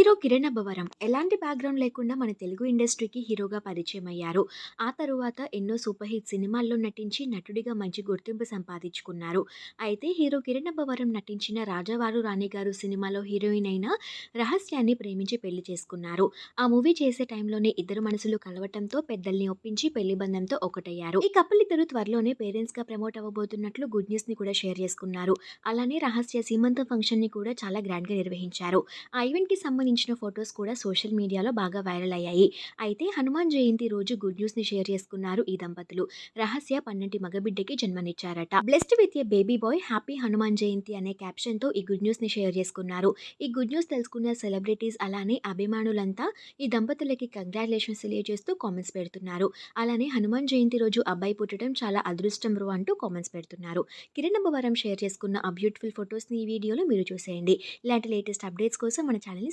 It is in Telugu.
హీరో కిరణ్ అబ్బవరం ఎలాంటి బ్యాక్‌గ్రౌండ్ లేకుండా మన తెలుగు ఇండస్ట్రీకి హీరోగా పరిచయం అయ్యారు ఆ తరువాత ఎన్నో సూపర్ హిట్ సినిమాల్లో నటించి నటుడిగా మంచి గుర్తింపు సంపాదించుకున్నారు. అయితే హీరో కిరణ్ అబ్బవరం నటించిన 'రాజావారు రాణిగారు' సినిమాలో హీరోయిన్ అయిన రహస్యాన్ని ప్రేమించి పెళ్ళి చేసుకున్నారు. ఆ మూవీ చేసే టైంలోనే ఇద్దరు మనసులు కలవటంతో పెద్దల్ని ఒప్పించి పెళ్ళి బంధంతో ఒకటయ్యారు. ఈ కపుల్ ఇద్దరు త్వరలోనే పేరెంట్స్‌గా ప్రమోట్ అవ్వబోతున్నట్లు గుడ్ న్యూస్‌ని కూడా షేర్ చేసుకున్నారు. అలానే రహస్య సీమంతం ఫంక్షన్‌ని కూడా చాలా గ్రాండ్‌గా నిర్వహించారు. ఆ ఈవెంట్‌కి సంబంధించిన ఫొటోస్ కూడా సోషల్ మీడియాలో బాగా వైరల్ అయ్యాయి. అయితే హనుమాన్ జయంతి రోజు గుడ్ న్యూస్‌ని షేర్ చేసుకున్నారు ఈ దంపతులు. రహస్య పన్నెంటి మగబిడ్డకి జన్మనిచ్చారట. Blessed with a baby boy happy Hanuman Jayanti అనే క్యాప్షన్‌తో ఈ గుడ్ న్యూస్‌ని షేర్ చేసుకున్నారు. ఈ గుడ్ న్యూస్ తెలుసుకున్న సెలబ్రిటీస్ అలానే అభిమానులంతా ఈ దంపతులకి కంగ్రాచులేషన్స్ తెలియజేస్తూ కామెంట్స్ పెడుతున్నారు. అలానే హనుమాన్ జయంతి రోజు అబ్బాయి పుట్టడం చాలా అదృష్టం రు అంటూ కామెంట్స్ పెడుతున్నారు. కిరణ్ షేర్ చేసుకున్న ఆ బ్యూటిఫుల్ ఫోటోస్‌ని ఈ వీడియోలో మీరు చూసేయండి. ఇలాంటి లేటెస్ట్ అప్డేట్స్ కోసం మన ఛానల్‌ని